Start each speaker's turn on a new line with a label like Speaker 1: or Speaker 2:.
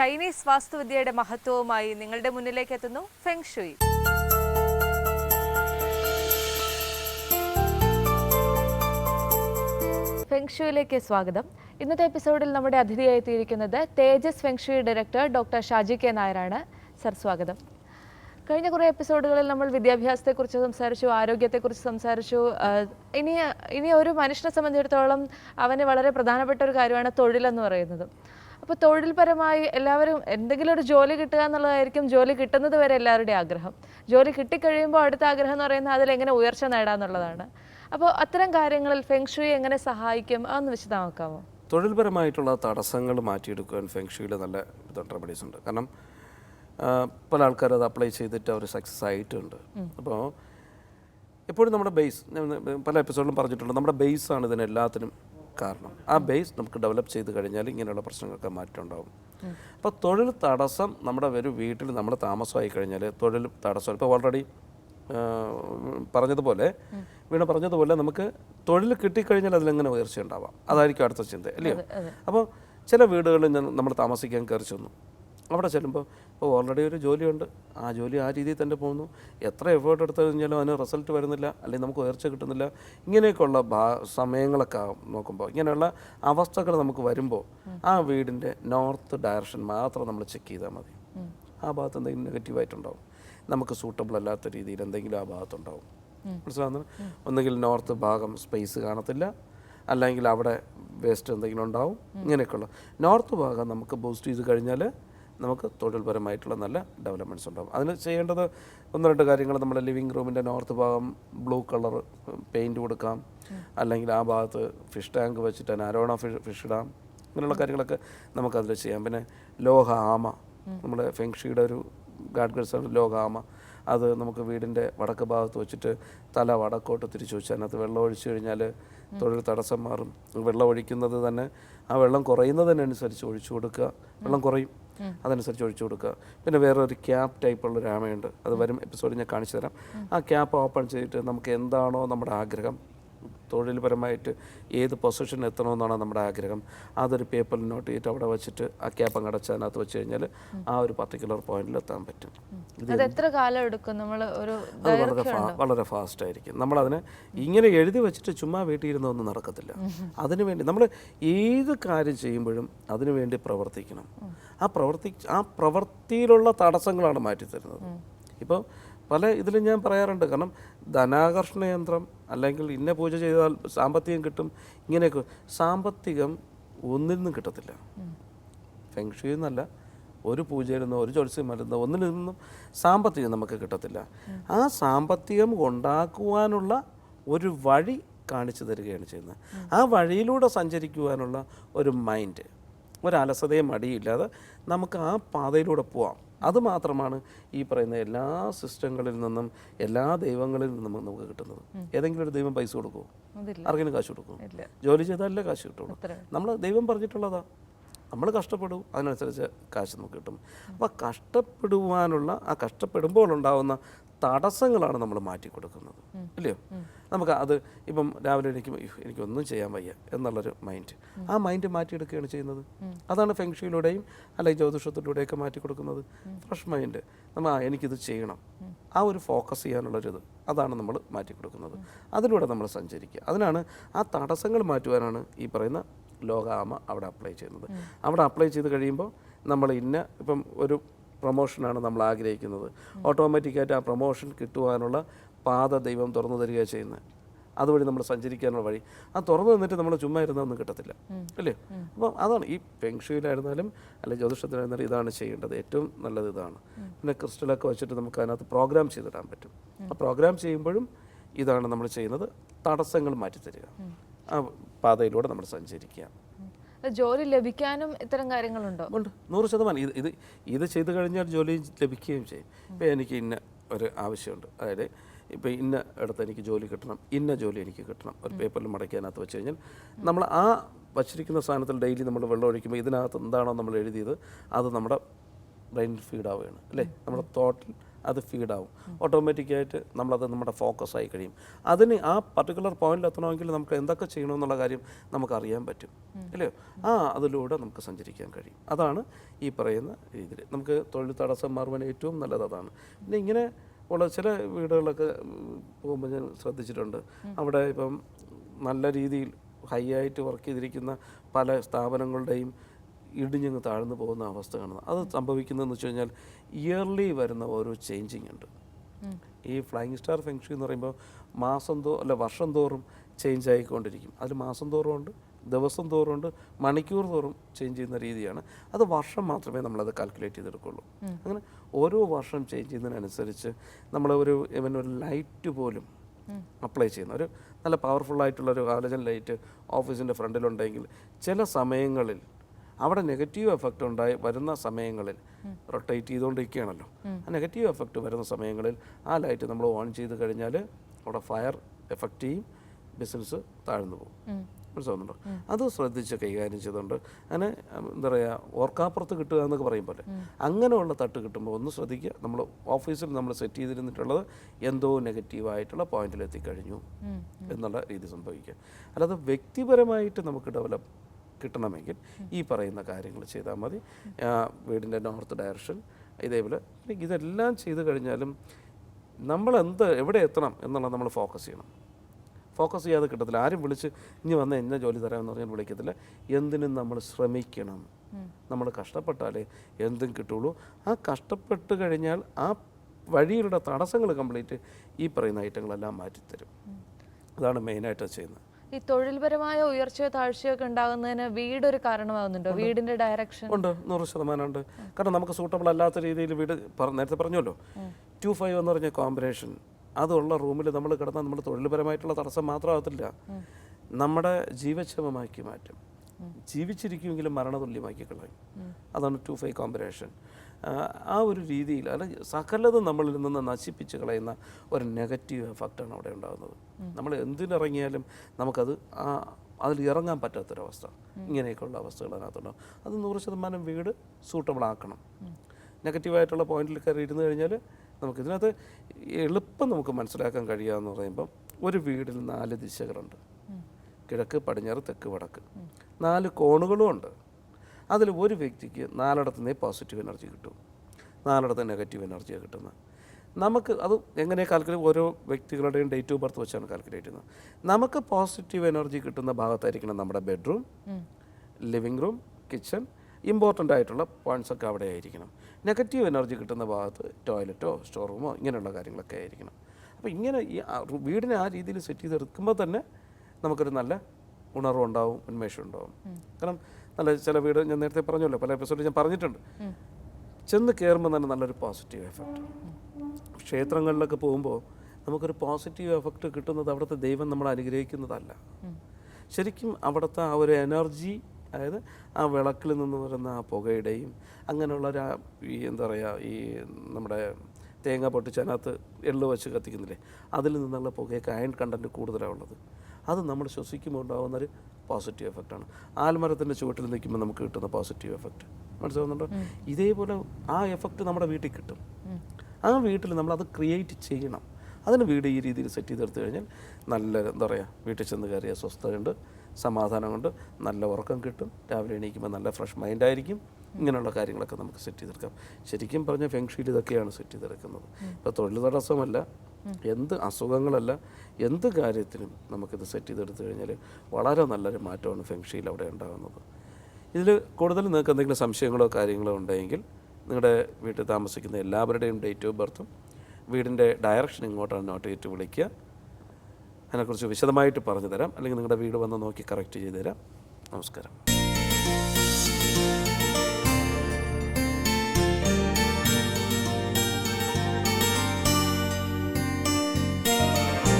Speaker 1: Chinese വാസ്തുവിദ്യയുടെ മഹത്വവുമായി നിങ്ങളുടെ മുന്നിലേക്ക് എത്തുന്നു ഫെങ്ഷുയി ഷുയി. ഫെങ് സ്വാഗതം. ഇന്നത്തെ എപ്പിസോഡിൽ നമ്മുടെ അതിഥിയായി എത്തിയിരിക്കുന്നത് Tejas feng shui director doctor Shaji K നായരാണ്. സർ സ്വാഗതം. കഴിഞ്ഞ കുറേ എപ്പിസോഡുകളിൽ നമ്മൾ വിദ്യാഭ്യാസത്തെക്കുറിച്ച് സംസാരിച്ചു ആരോഗ്യത്തെക്കുറിച്ച് സംസാരിച്ചു. ഇനി ഇനി ഒരു മനുഷ്യനെ സംബന്ധിച്ചിടത്തോളം അവന് വളരെ പ്രധാനപ്പെട്ട ഒരു കാര്യമാണ് തൊഴിലെന്ന് പറയുന്നത്. അപ്പോൾ തൊഴിൽപരമായി എല്ലാവരും എന്തെങ്കിലും ഒരു ജോലി കിട്ടുക എന്നുള്ളതായിരിക്കും ജോലി കിട്ടുന്നത് വരെ എല്ലാവരുടെയും ആഗ്രഹം. ജോലി കിട്ടിക്കഴിയുമ്പോൾ അടുത്ത ആഗ്രഹം എന്ന് പറയുന്നത് അതിൽ എങ്ങനെ ഉയർച്ച നേടാന്നുള്ളതാണ് അപ്പോൾ അത്തരം കാര്യങ്ങളിൽ ഫെങ്ഷുയി എങ്ങനെ സഹായിക്കും? അതൊന്ന് വിശദമാക്കാമോ
Speaker 2: തൊഴിൽപരമായിട്ടുള്ള തടസ്സങ്ങൾ മാറ്റിയെടുക്കുവാൻ ഫെങ്ഷുയിൽ നല്ല റെമഡീസ് ഉണ്ട്. കാരണം പല ആൾക്കാരും അത് അപ്ലൈ ചെയ്തിട്ട് അവർ സക്സസ് ആയിട്ടുണ്ട്. അപ്പോൾ എപ്പോഴും നമ്മുടെ ബേസ് പല എപ്പിസോഡിലും പറഞ്ഞിട്ടുണ്ട് നമ്മുടെ ബേസ് ആണ് ഇതിന് എല്ലാത്തിനും കാരണം ആ ബേസ് നമുക്ക് ഡെവലപ്പ് ചെയ്ത് കഴിഞ്ഞാൽ ഇങ്ങനെയുള്ള പ്രശ്നങ്ങളൊക്കെ മാറ്റം ഉണ്ടാവും. അപ്പോൾ തൊഴിൽ തടസ്സം നമ്മുടെ ഒരു വീട്ടിൽ നമ്മൾ താമസമായി കഴിഞ്ഞാൽ തൊഴിൽ തടസ്സം. ഇപ്പോൾ ഓൾറെഡി പറഞ്ഞതുപോലെ വീണ പറഞ്ഞതുപോലെ നമുക്ക് തൊഴിൽ കിട്ടിക്കഴിഞ്ഞാൽ അതിലെങ്ങനെ ഉയർച്ച ഉണ്ടാവാം അതായിരിക്കും അടുത്ത ചിന്ത അല്ലയോ അപ്പോൾ ചില വീടുകളിൽ നമ്മൾ താമസിക്കാൻ കയറി ചെന്നു. അവിടെ ചെല്ലുമ്പോൾ ഇപ്പോൾ ഓൾറെഡി ഒരു ജോലിയുണ്ട്. ആ ജോലി ആ രീതിയിൽ തന്നെ പോകുന്നു. എത്ര എഫേർട്ട് എടുത്തു കഴിഞ്ഞാലും അതിന് റിസൾട്ട് വരുന്നില്ല അല്ലെങ്കിൽ നമുക്ക് ഉയർച്ച കിട്ടുന്നില്ല. ഇങ്ങനെയൊക്കെയുള്ള ഭാ സമയങ്ങളൊക്കെ നോക്കുമ്പോൾ ഇങ്ങനെയുള്ള അവസ്ഥകൾ നമുക്ക് വരുമ്പോൾ ആ വീടിന്റെ നോർത്ത് ഡയറക്ഷൻ മാത്രം നമ്മൾ ചെക്ക് ചെയ്താൽ മതി. ആ ഭാഗത്ത് എന്തെങ്കിലും നെഗറ്റീവായിട്ടുണ്ടാവും നമുക്ക് സൂട്ടബിൾ അല്ലാത്ത രീതിയിൽ എന്തെങ്കിലും ആ ഭാഗത്തുണ്ടാവും. മനസ്സിലാകുന്നത് ഒന്നുകിൽ നോർത്ത് ഭാഗം സ്പേസ് കാണത്തില്ല അല്ലെങ്കിൽ അവിടെ വേസ്റ്റ് എന്തെങ്കിലും ഉണ്ടാവും. ഇങ്ങനെയൊക്കെയുള്ള നോർത്ത് ഭാഗം നമുക്ക് ബൂസ്റ്റ് ചെയ്ത് കഴിഞ്ഞാൽ നമുക്ക് തൊഴിൽപരമായിട്ടുള്ള നല്ല ഡെവലപ്മെന്റ്സ് ഉണ്ടാകും അതിന് ചെയ്യേണ്ടത് ഒന്ന് രണ്ട് കാര്യങ്ങൾ നമ്മുടെ ലിവിങ് റൂമിന്റെ നോർത്ത് ഭാഗം ബ്ലൂ കളർ പെയിന്റ് കൊടുക്കാം. അല്ലെങ്കിൽ ആ ഭാഗത്ത് ഫിഷ് ടാങ്ക് വെച്ചിട്ട് അരോണ ഫിഷ് ഫിഷ് ഇടാം. അങ്ങനെയുള്ള കാര്യങ്ങളൊക്കെ നമുക്കതിൽ ചെയ്യാം. പിന്നെ ലോഹ ആമ നമ്മുടെ ഫെങ്ഷിയുടെ ഒരു ഗാഡ് ഗഡ്സാണ് ലോഹ ആമ. അത് നമുക്ക് വീടിന്റെ വടക്ക് ഭാഗത്ത് വെച്ചിട്ട് തല വടക്കോട്ട് തിരിച്ചു വെച്ച് അതിനകത്ത് വെള്ളം ഒഴിച്ചു കഴിഞ്ഞാൽ തൊഴിൽ തടസ്സം മാറും. വെള്ളം ഒഴിക്കുന്നത് തന്നെ ആ വെള്ളം കുറയുന്നതിനനുസരിച്ച് ഒഴിച്ചു കൊടുക്കുക. വെള്ളം കുറയും. അതനുസരിച്ച് ഒഴിച്ചു കൊടുക്കുക. പിന്നെ വേറെ ഒരു ക്യാപ്പ് ടൈപ്പുള്ള ഒരു ആമയുണ്ട്. അത് വരും. എപ്പിസോഡിൽ ഞാൻ കാണിച്ചു തരാം. ആ ക്യാപ്പ് ഓപ്പൺ ചെയ്തിട്ട് നമുക്ക് എന്താണോ നമ്മുടെ ആഗ്രഹം തൊഴിൽപരമായിട്ട് ഏത് പൊസിഷൻ എത്തണമെന്നാണ് നമ്മുടെ ആഗ്രഹം. അതൊരു പേപ്പറിൽ നോട്ട് ചെയ്തിട്ട് അവിടെ വെച്ചിട്ട് ആ ക്യാപ്പ് അങ്ങ് അടച്ച് അതിനകത്ത് വെച്ച് കഴിഞ്ഞാൽ ആ ഒരു പർട്ടിക്കുലർ പോയിന്റിൽ എത്താൻ പറ്റും.
Speaker 1: അത് എത്ര കാലം എടുക്കും? നമ്മൾ ഒരു
Speaker 2: വളരെ വളരെ ഫാസ്റ്റ് ആയിരിക്കും. നമ്മളതിന് ഇങ്ങനെ എഴുതി വെച്ചിട്ട് ചുമ്മാ വീട്ടിൽ ഇരുന്നൊന്നും നടക്കത്തില്ല. അതിനു വേണ്ടി നമ്മൾ ഏത് കാര്യം ചെയ്യുമ്പോഴും അതിനു വേണ്ടി പ്രവർത്തിക്കണം. ആ പ്രവർത്തി ആ പ്രവൃത്തിയിലുള്ള തടസ്സങ്ങളാണ് മാറ്റിത്തരുന്നത്. ഇപ്പോൾ പല ഇതിലും ഞാൻ പറയാറുണ്ട്. കാരണം ധനാകർഷണ യന്ത്രം അല്ലെങ്കിൽ ഇന്ന പൂജ ചെയ്താൽ സാമ്പത്തികം കിട്ടും ഇങ്ങനെയൊക്കെ. സാമ്പത്തികം ഒന്നിൽ നിന്നും കിട്ടത്തില്ല ഫെങ്ഷി എന്നല്ല ഒരു പൂജയിൽ നിന്നോ ഒരു ജ്യോത്സ്യം മരുന്നോ ഒന്നിൽ നിന്നും സാമ്പത്തികം നമുക്ക് കിട്ടത്തില്ല. ആ സാമ്പത്തികം ഉണ്ടാക്കുവാനുള്ള ഒരു വഴി കാണിച്ചു തരികയാണ് ചെയ്യുന്നത്. ആ വഴിയിലൂടെ സഞ്ചരിക്കുവാനുള്ള ഒരു മൈൻഡ് ഒരലസതയും മടിയില്ലാതെ നമുക്ക് ആ പാതയിലൂടെ പോവാം. അത് മാത്രമാണ് ഈ പറയുന്ന എല്ലാ സിസ്റ്റങ്ങളിൽ നിന്നും എല്ലാ ദൈവങ്ങളിൽ നിന്നും നമുക്ക് കിട്ടുന്നത്. ഏതെങ്കിലും ഒരു ദൈവം പൈസ കൊടുക്കുമോ ആർക്കെങ്കിലും കാശ് കൊടുക്കുമോ ജോലി ചെയ്താലല്ലേ കാശ് കിട്ടുള്ളൂ. നമ്മൾ ദൈവം പറഞ്ഞിട്ടുള്ളതാ. നമ്മൾ കഷ്ടപ്പെടും അതിനനുസരിച്ച് കാശ് നമുക്ക് കിട്ടും. അപ്പോൾ കഷ്ടപ്പെടുവാനുള്ള ആ കഷ്ടപ്പെടുമ്പോൾ ഉണ്ടാകുന്ന തടസ്സങ്ങളാണ് നമ്മൾ മാറ്റി കൊടുക്കുന്നത് ഇല്ലയോ? നമുക്ക് അത് ഇപ്പം രാവിലെ എനിക്ക് "അയ്യോ, എനിക്കൊന്നും ചെയ്യാൻ വയ്യ എന്നുള്ളൊരു മൈൻഡ്. ആ മൈൻഡ് മാറ്റിയെടുക്കുകയാണ് ചെയ്യുന്നത്. അതാണ് ഫെങ്ഷിയിലൂടെയും അല്ലെങ്കിൽ ജ്യോതിഷത്തിലൂടെയൊക്കെ മാറ്റി കൊടുക്കുന്നത് ഫ്രഷ് മൈൻഡ്. നമ്മൾ എനിക്കിത് ചെയ്യണം. ആ ഒരു ഫോക്കസ് ചെയ്യാനുള്ളൊരിത്. അതാണ് നമ്മൾ മാറ്റി കൊടുക്കുന്നത് അതിലൂടെ നമ്മൾ സഞ്ചരിക്കുക. അതിനാണ് ആ തടസ്സങ്ങൾ മാറ്റുവാനാണ് ഈ പറയുന്ന ലോകാമ അവിടെ അപ്ലൈ ചെയ്യുന്നത്. അവിടെ അപ്ലൈ ചെയ്ത് കഴിയുമ്പോൾ നമ്മൾ ഇന്ന ഇപ്പം ഒരു പ്രൊമോഷനാണ് നമ്മൾ ആഗ്രഹിക്കുന്നത്. ഓട്ടോമാറ്റിക്കായിട്ട് ആ പ്രൊമോഷൻ കിട്ടുവാനുള്ള പാത ദൈവം തുറന്നു തരിക ചെയ്യുന്നത് അതുവഴി നമ്മൾ സഞ്ചരിക്കാനുള്ള വഴി. ആ തുറന്നു നിന്നിട്ട് നമ്മൾ ചുമ്മാ ഇരുന്നൊന്നും കിട്ടത്തില്ല. അല്ലേ? അപ്പം അതാണ്. ഈ പെങ്ഷയിലായിരുന്നാലും അല്ലെ ജ്യോതിഷത്തിലായിരുന്നാലും ഇതാണ് ചെയ്യേണ്ടത്. ഏറ്റവും നല്ലത് ഇതാണ്. പിന്നെ ക്രിസ്റ്റലൊക്കെ വെച്ചിട്ട് നമുക്ക് അതിനകത്ത് പ്രോഗ്രാം ചെയ്തിടാൻ പറ്റും. ആ പ്രോഗ്രാം ചെയ്യുമ്പോഴും ഇതാണ് നമ്മൾ ചെയ്യുന്നത്. തടസ്സങ്ങൾ മാറ്റിത്തരിക. ആ പാതയിലൂടെ നമ്മൾ സഞ്ചരിക്കുക.
Speaker 1: ജോലി ലഭിക്കാനും ഇത്തരം കാര്യങ്ങളുണ്ടോ?
Speaker 2: ഉണ്ട്. നൂറ് ശതമാനം. ഇത് ഇത് ഇത് ചെയ്തു കഴിഞ്ഞാൽ ജോലി ലഭിക്കുകയും ചെയ്യും. ഇപ്പം എനിക്ക് ഇന്ന ഒരു ആവശ്യമുണ്ട്. അതായത് ഇപ്പോൾ ഇന്ന ഇടത്ത് എനിക്ക് ജോലി കിട്ടണം ഇന്ന ജോലി എനിക്ക് കിട്ടണം. ഒരു പേപ്പറിൽ മടക്കിയതിനകത്ത് വെച്ച് കഴിഞ്ഞാൽ നമ്മൾ ആ വച്ചിരിക്കുന്ന സാധനത്തിൽ ഡെയിലി നമ്മൾ വെള്ളം ഒഴിക്കുമ്പോൾ ഇതിനകത്ത് എന്താണോ നമ്മൾ എഴുതിയത് അത് നമ്മുടെ ബ്രെയിൻ ഫീഡ് ആവുകയാണ്. അല്ലേ? നമ്മുടെ തോട്ടിൽ അത് ഫീഡാവും ഓട്ടോമാറ്റിക്കായിട്ട് നമ്മളത് നമ്മുടെ ഫോക്കസ് ആയി കഴിയും. അതിന് ആ പർട്ടിക്കുലർ പോയിന്റിൽ എത്തണമെങ്കിൽ നമുക്ക് എന്തൊക്കെ ചെയ്യണമെന്നുള്ള കാര്യം നമുക്ക് അറിയാൻ പറ്റും. അല്ലയോ ആ അതിലൂടെ നമുക്ക് സഞ്ചരിക്കാൻ കഴിയും. അതാണ് ഈ പറയുന്ന രീതിയിൽ. നമുക്ക് തൊഴിൽ തടസ്സം മാറുവാൻ ഏറ്റവും നല്ലത് അതാണ്. പിന്നെ ഇങ്ങനെ ഉള്ള ചില വീടുകളിലൊക്കെ പോകുമ്പോൾ ഞാൻ ശ്രദ്ധിച്ചിട്ടുണ്ട്. അവിടെ ഇപ്പം നല്ല രീതിയിൽ ഹൈ ആയിട്ട് വർക്ക് ചെയ്തിരിക്കുന്ന പല സ്ഥാപനങ്ങളുടെയും ഇടിഞ്ഞങ്ങ് താഴ്ന്നു പോകുന്ന അവസ്ഥ കാണുന്നത്. അത് സംഭവിക്കുന്നതെന്ന് വെച്ച് കഴിഞ്ഞാൽ ഇയർലി വരുന്ന ഓരോ ചേഞ്ചിങ് ഉണ്ട്. ഈ ഫ്ലൈയിങ് സ്റ്റാർ ഫെങ്ഷി എന്ന് പറയുമ്പോൾ മാസം തോ അല്ല വർഷം തോറും ചേഞ്ച് ആയിക്കൊണ്ടിരിക്കും. അതിൽ മാസം തോറും ഉണ്ട് ദിവസം തോറും ഉണ്ട് മണിക്കൂർ തോറും ചേഞ്ച് ചെയ്യുന്ന രീതിയാണ്. അത് വർഷം മാത്രമേ നമ്മളത് കാൽക്കുലേറ്റ് ചെയ്തെടുക്കുള്ളൂ. അങ്ങനെ ഓരോ വർഷം ചേഞ്ച് ചെയ്യുന്നതിനനുസരിച്ച് നമ്മൾ ഒരു ഇവൻ ഒരു ലൈറ്റ് പോലും അപ്ലൈ ചെയ്യുന്ന ഒരു നല്ല പവർഫുൾ ആയിട്ടുള്ള ഒരു ഹാലജൻ ലൈറ്റ് ഓഫീസിന്റെ ഫ്രണ്ടിലുണ്ടെങ്കിൽ ചില സമയങ്ങളിൽ അവിടെ നെഗറ്റീവ് എഫക്റ്റ് ഉണ്ടായി വരുന്ന സമയങ്ങളിൽ റൊട്ടേറ്റ് ചെയ്തുകൊണ്ടിരിക്കുകയാണല്ലോ. ആ നെഗറ്റീവ് എഫക്റ്റ് വരുന്ന സമയങ്ങളിൽ ആ ലൈറ്റ് നമ്മൾ ഓൺ ചെയ്ത് കഴിഞ്ഞാൽ അവിടെ ഫയർ എഫക്റ്റ് ചെയ്യും ബിസിനസ് താഴ്ന്നു പോകും. മനസ്സിലാവുന്നുണ്ടോ? അത് ശ്രദ്ധിച്ച് കൈകാര്യം ചെയ്തുകൊണ്ട് അങ്ങനെ എന്താ പറയുക ഓർക്കാപ്പുറത്ത് കിട്ടുക എന്നൊക്കെ പറയും പോലെ. അങ്ങനെയുള്ള തട്ട് കിട്ടുമ്പോൾ ഒന്ന് ശ്രദ്ധിക്കുക. നമ്മൾ ഓഫീസിൽ നമ്മൾ സെറ്റ് ചെയ്തിരുന്നിട്ടുള്ളത് എന്തോ നെഗറ്റീവായിട്ടുള്ള പോയിന്റിൽ എത്തിക്കഴിഞ്ഞു എന്നുള്ള രീതി സംഭവിക്കുക. അല്ലാതെ വ്യക്തിപരമായിട്ട് നമുക്ക് ഡെവലപ്പ് കിട്ടണമെങ്കിൽ ഈ പറയുന്ന കാര്യങ്ങൾ ചെയ്താൽ മതി. വീടിന്റെ നോർത്ത് ഡയറക്ഷൻ ഇതേപോലെ ഇതെല്ലാം ചെയ്തു കഴിഞ്ഞാലും നമ്മൾ എന്ത് എവിടെ എത്തണം എന്നുള്ളത് നമ്മൾ ഫോക്കസ് ചെയ്യണം. ഫോക്കസ് ചെയ്യാതെ കിട്ടത്തില്ല. ആരും വിളിച്ച് ഇനി വന്ന് എന്നെ ജോലി തരാമെന്ന് പറഞ്ഞാൽ വിളിക്കത്തില്ല. എന്തിനും നമ്മൾ ശ്രമിക്കണം. നമ്മൾ കഷ്ടപ്പെട്ടാലേ എന്തും കിട്ടുള്ളൂ ആ കഷ്ടപ്പെട്ട് കഴിഞ്ഞാൽ ആ വഴിയിലുള്ള തടസ്സങ്ങൾ കംപ്ലീറ്റ് ഈ പറയുന്ന ഐറ്റങ്ങളെല്ലാം മാറ്റിത്തരും. അതാണ് മെയിനായിട്ട് ചെയ്യുന്നത്.
Speaker 1: ഈ തൊഴിൽപരമായ ഉയർച്ചയോ താഴ്ചയോ ഒക്കെ ഉണ്ടാകുന്നതിന് വീടൊരു കാരണമാകുന്നുണ്ടോ? വീടിന്റെ ഡയറക്ഷൻ
Speaker 2: ഉണ്ട്. നൂറ് ശതമാനം ഉണ്ട്. കാരണം നമുക്ക് സൂട്ടബിൾ അല്ലാത്ത രീതിയിൽ വീട് നേരത്തെ പറഞ്ഞല്ലോ. ടു ഫൈവ് എന്ന് പറഞ്ഞ കോമ്പിനേഷൻ അതുള്ള റൂമിൽ നമ്മൾ കിടന്നാൽ നമ്മൾ തൊഴിൽപരമായിട്ടുള്ള തടസ്സം മാത്രമാകത്തില്ല നമ്മുടെ ജീവക്ഷമമാക്കി മാറ്റും. ജീവിച്ചിരിക്കുമെങ്കിലും മരണതുല്യമാക്കി കളയും. അതാണ് ടു ഫൈവ് കോമ്പിനേഷൻ ആ ഒരു രീതിയിൽ അല്ല സകലതും നമ്മളിൽ നിന്ന് നശിപ്പിച്ച് കളയുന്ന ഒരു നെഗറ്റീവ് എഫക്റ്റാണ് അവിടെ ഉണ്ടാകുന്നത്. നമ്മൾ എന്തിനിറങ്ങിയാലും നമുക്കത് ആ അതിൽ ഇറങ്ങാൻ പറ്റാത്തൊരവസ്ഥ. ഇങ്ങനെയൊക്കെയുള്ള അവസ്ഥകൾ അതിനകത്തുണ്ടാവും. അത് നൂറ് ശതമാനം വീട് സൂട്ടബിൾ ആക്കണം. നെഗറ്റീവായിട്ടുള്ള പോയിന്റിൽ കയറി ഇരുന്ന് കഴിഞ്ഞാൽ നമുക്ക് ഇതിനകത്ത് എളുപ്പം നമുക്ക് മനസ്സിലാക്കാൻ കഴിയുക കഴിയാമെന്ന് പറയുമ്പം ഒരു വീടിൽ നാല് ദിശകളുണ്ട്. കിഴക്ക് പടിഞ്ഞാറ് തെക്ക് വടക്ക്. നാല് കോണുകളുമുണ്ട് അതിൽ ഒരു വ്യക്തിക്ക് നാലിടത്തു നിന്നേ പോസിറ്റീവ് എനർജി കിട്ടും. നാലിടത്ത് നെഗറ്റീവ് എനർജിയാണ് കിട്ടുന്നത്. നമുക്ക് അത് എങ്ങനെ കാൽക്കുലേറ്റ് ഓരോ വ്യക്തികളുടെയും ഡേറ്റ് ഓഫ് ബർത്ത് വെച്ചാണ് കാൽക്കുലേറ്റ് ചെയ്യുന്നത്. നമുക്ക് പോസിറ്റീവ് എനർജി കിട്ടുന്ന ഭാഗത്തായിരിക്കണം നമ്മുടെ bedroom living room kitchen important ആയിട്ടുള്ള പോയിന്റ്സ് ഒക്കെ അവിടെ ആയിരിക്കണം നെഗറ്റീവ് എനർജി കിട്ടുന്ന ഭാഗത്ത് ടോയ്ലറ്റോ സ്റ്റോർ റൂമോ ഇങ്ങനെയുള്ള കാര്യങ്ങളൊക്കെ ആയിരിക്കണം. അപ്പോൾ ഇങ്ങനെ ഈ വീടിനെ ആ രീതിയിൽ സെറ്റ് ചെയ്തെടുക്കുമ്പോൾ തന്നെ നമുക്കൊരു നല്ല ഉണർവ് ഉണ്ടാവും ഉന്മേഷം ഉണ്ടാവും കാരണം നല്ല ചില വീട് ഞാൻ നേരത്തെ പറഞ്ഞല്ലോ പല എപ്പിസോഡിൽ ഞാൻ പറഞ്ഞിട്ടുണ്ട്. ചെന്ന് കയറുമ്പോൾ തന്നെ നല്ലൊരു പോസിറ്റീവ് എഫക്റ്റ് ക്ഷേത്രങ്ങളിലൊക്കെ പോകുമ്പോൾ നമുക്കൊരു പോസിറ്റീവ് എഫക്റ്റ് കിട്ടുന്നത് അവിടുത്തെ ദൈവം നമ്മൾ അനുഗ്രഹിക്കുന്നതല്ല. ശരിക്കും അവിടുത്തെ ആ ഒരു എനർജി അതായത് ആ വിളക്കിൽ നിന്ന് വരുന്ന ആ പുകയുടെയും അങ്ങനെയുള്ള ഒരു ഈ എന്താ പറയുക ഈ നമ്മുടെ തേങ്ങ പൊട്ടിച്ച് അതിനകത്ത് എള്ള് വെച്ച് കത്തിക്കുന്നില്ലേ അതിൽ നിന്നുള്ള പുകയൊക്കെ അയൺ കണ്ടന്റ് കൂടുതലാണ് ഉള്ളത്. അത് നമ്മൾ ശ്വസിക്കുമ്പോൾ ഉണ്ടാകുന്ന ഒരു പോസിറ്റീവ് എഫക്റ്റാണ് ആൽമരത്തിന്റെ ചുവട്ടിൽ നിൽക്കുമ്പോൾ നമുക്ക് കിട്ടുന്ന പോസിറ്റീവ് എഫക്റ്റ് മനസ്സിലാവുന്നുണ്ടോ? ഇതേപോലെ ആ എഫക്റ്റ് നമ്മുടെ വീട്ടിൽ കിട്ടും. ആ വീട്ടിൽ നമ്മൾ അത് ക്രിയേറ്റ് ചെയ്യണം. അതിന് വീട് ഈ രീതിയിൽ സെറ്റ് ചെയ്തെടുത്തു കഴിഞ്ഞാൽ നല്ല എന്താ പറയുക വീട്ടിൽ ചെന്ന് കയറിയ സ്വസ്ഥതയുണ്ട് സമാധാനമുണ്ട് നല്ല ഉറക്കം കിട്ടും രാവിലെ എണീക്കുമ്പോൾ നല്ല ഫ്രഷ് മൈൻഡായിരിക്കും ഇങ്ങനെയുള്ള കാര്യങ്ങളൊക്കെ നമുക്ക് സെറ്റ് ചെയ്തെടുക്കാം. ശരിക്കും പറഞ്ഞാൽ ഫെങ്ഷീൽ ഇതൊക്കെയാണ് സെറ്റ് ചെയ്തെടുക്കുന്നത്. ഇപ്പോൾ തൊഴിൽ തടസ്സമല്ല. എന്ത് അസുഖങ്ങളല്ല എന്ത് കാര്യത്തിനും നമുക്കിത് സെറ്റ് ചെയ്തെടുത്തു കഴിഞ്ഞാൽ വളരെ നല്ലൊരു മാറ്റമാണ് ഫെങ്ഷിയിൽ അവിടെ ഉണ്ടാകുന്നത്. ഇതിൽ കൂടുതൽ നിങ്ങൾക്ക് എന്തെങ്കിലും സംശയങ്ങളോ കാര്യങ്ങളോ ഉണ്ടെങ്കിൽ നിങ്ങളുടെ വീട്ടിൽ താമസിക്കുന്ന എല്ലാവരുടെയും ഡേറ്റ് ഓഫ് ബർത്തും വീടിന്റെ ഡയറക്ഷൻ ഇങ്ങോട്ടാണ് നോട്ട് ചെയ്തിട്ട് വിളിക്കുക. അതിനെക്കുറിച്ച് വിശദമായിട്ട് പറഞ്ഞു തരാം അല്ലെങ്കിൽ നിങ്ങളുടെ വീട് വന്ന് നോക്കി കറക്റ്റ് ചെയ്ത് തരാം നമസ്കാരം.